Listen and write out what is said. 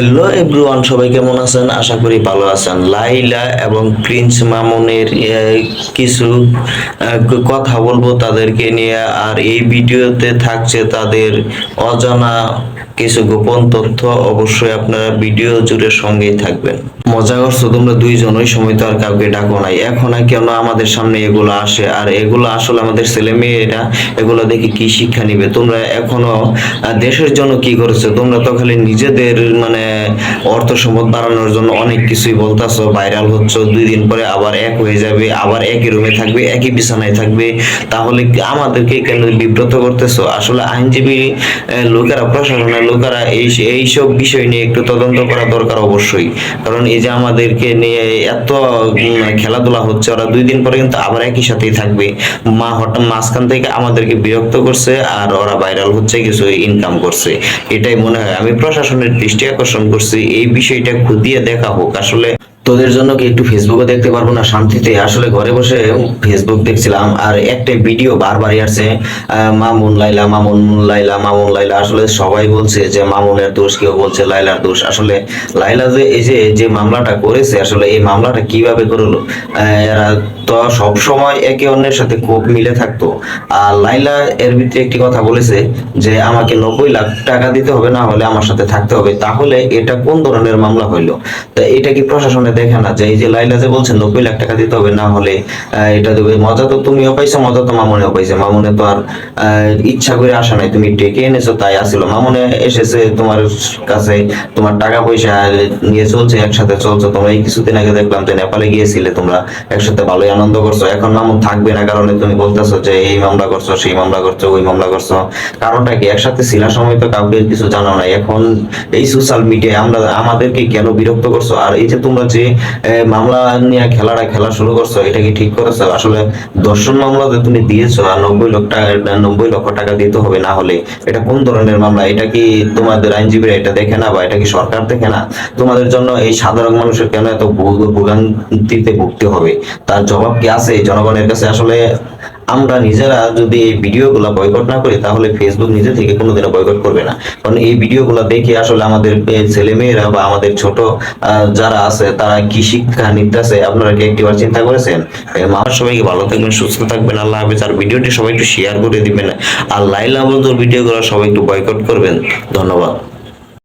Hello everyone সবাই কেমন আছেন? আশা করি ভালো আছেন। লাইলা এবং প্রিন্স মামুনের কিছু কথা বলব তাদেরকে নিয়ে। আর এই ভিডিওতে থাকছে তাদের অজানা কিছু গোপন তথ্য। অবশ্যই আপনারা ভিডিও জুড়ে সঙ্গেই থাকবেন। মজা করছ তোমরা দুইজন ওই সময় তো আর কাউকে ডাকো নাই। এখন কেন আমাদের সামনে এগুলো আসে? আর এগুলো আসলে আমাদের ছেলে মেয়েরা এগুলো দেখে কি শিক্ষা নিবে? তোমরা এখনও দেশের জন্য কি করেছ? তোমরা তো খালি নিজেদের মানে অর্থ সম্পদ বাড়ানোর জন্য অনেক কিছুই বলতাছো ভাইরাল হচ্ছে, দুই দিন পরে আবার এক হয়ে যাবে, আবার একই রুমে থাকবে, একই বিছানায় থাকবে। তাহলে আমাদেরকে কেন বিব্রত করতেছো? আসলে আইনজীবী লোকেরা, প্রশাসনের লোকেরা এই এইসব বিষয় নিয়ে একটু তদন্ত করা দরকার অবশ্যই। কারণ এই যে আমাদেরকে নিয়ে এত খেলাধুলা হচ্ছে, ওরা দুই দিন পরে কিন্তু আবার একই সাথেই থাকবে। মা হঠাৎ মাঝখান থেকে আমাদেরকে বিরক্ত করছে, আর ওরা ভাইরাল হচ্ছে, কিছু ইনকাম করছে। এটাই মনে হয়। আমি প্রশাসনের দৃষ্টি আকর্ষণ করছি এই বিষয়টা খুঁটিয়ে দেখা হোক আসলে তোদের জন্য কি একটু ফেসবুকে দেখতে পারব না শান্তিতে? আসলে ঘরে বসে ফেসবুক দেখছিলাম, আর একটা ভিডিও বারবারই আসছে মামুন লাইলা মামুন লাইলা মামুন লাইলা আসলে সবাই বলছে যে মামুনের দোষ, কেউ বলছে লাইলার দোষ। আসলে লাইলা যে, এই যে যে মামলাটা করেছে, আসলে এই মামলাটা কীভাবে করল? এরা তো সব সময় একে অন্যের সাথে খুব মিলে থাকতো। আর লাইলা এর ভিতরে একটি কথা বলেছে যে, আমাকে নব্বই লাখ টাকা দিতে হবে, না হলে আমার সাথে থাকতে হবে। তাহলে এটা কোন ধরনের মামলা হইল? তা এটা কি প্রশাসনে দেখে না যে, এই যে লাইলা যে বলছে, নব্বই লাখ টাকা দিতে হবে, না হলে এটা দেবে মজা তো তুমিও পাইছো, মজা তো মামুনেও পাইছে। মামুনে তো আর ইচ্ছা করে আসে নাই, তুমি ডেকে এনেছো, তাই আসিল। মামুনে এসেছে তোমার কাছে, তোমার টাকা পয়সা নিয়ে চলছে, একসাথে চলছো। তোমরা এই কিছুদিন আগে দেখলাম যে নেপালে গিয়েছিলে তোমরা, একসাথে ভালোই আনন্দ করছ। এখন মামুন থাকবে না, কারণে তুমি বলতেছো যে, এই মামলা করছ, সেই মামলা করছ, ওই মামলা করছ। কারণটা কি, একসাথে ছিলার সময় তো কাউকে কিছু জানো নাই। এখন এই সোশ্যাল মিডিয়ায় আমরা, আমাদেরকে কেন বিরক্ত করছ? আর এই যে তোমরা যে মামলা নিয়ে খেলাটা খেলা শুরু করছ, এটা কি ঠিক করেছ? আসলে দর্শন মামলা যে তুমি দিয়েছ, আর নব্বই লক্ষ টাকা, নব্বই লক্ষ টাকা দিতে হবে না হলে, এটা কোন ধরনের মামলা? এটা কি তোমাদের আইনজীবীরা এটা দেখে না, বা এটা কি সরকার দেখে না? তোমাদের জন্য এই সাধারণ মানুষের কেন এত ভোগান্তিতে ভুগতে হবে? তার জবাব কি আছে? জনগণের কাছে আসলে আমরা নিজেরা যদি এই ভিডিওগুলো বয়কট না করি, তাহলে ফেসবুক নিজে থেকে কোনোদিনও বয়কট করবে না। কারণ এই ভিডিওগুলো দেখে আসলে আমাদের ছেলে মেয়েরা বা আমাদের ছোট যারা আছে, তারা কি শিক্ষা নিতেছে? আপনারা কি একটিবার চিন্তা করেছেন? আমার সবাইকে ভালো থাকবেন, সুস্থ থাকবেন, আল্লাহ হাফেজ। আর ভিডিওটি সবাই একটু শেয়ার করে দিবেন। আর লাইলা বন্ধুর ভিডিওগুলো সবাই একটু বয়কট করবেন। ধন্যবাদ।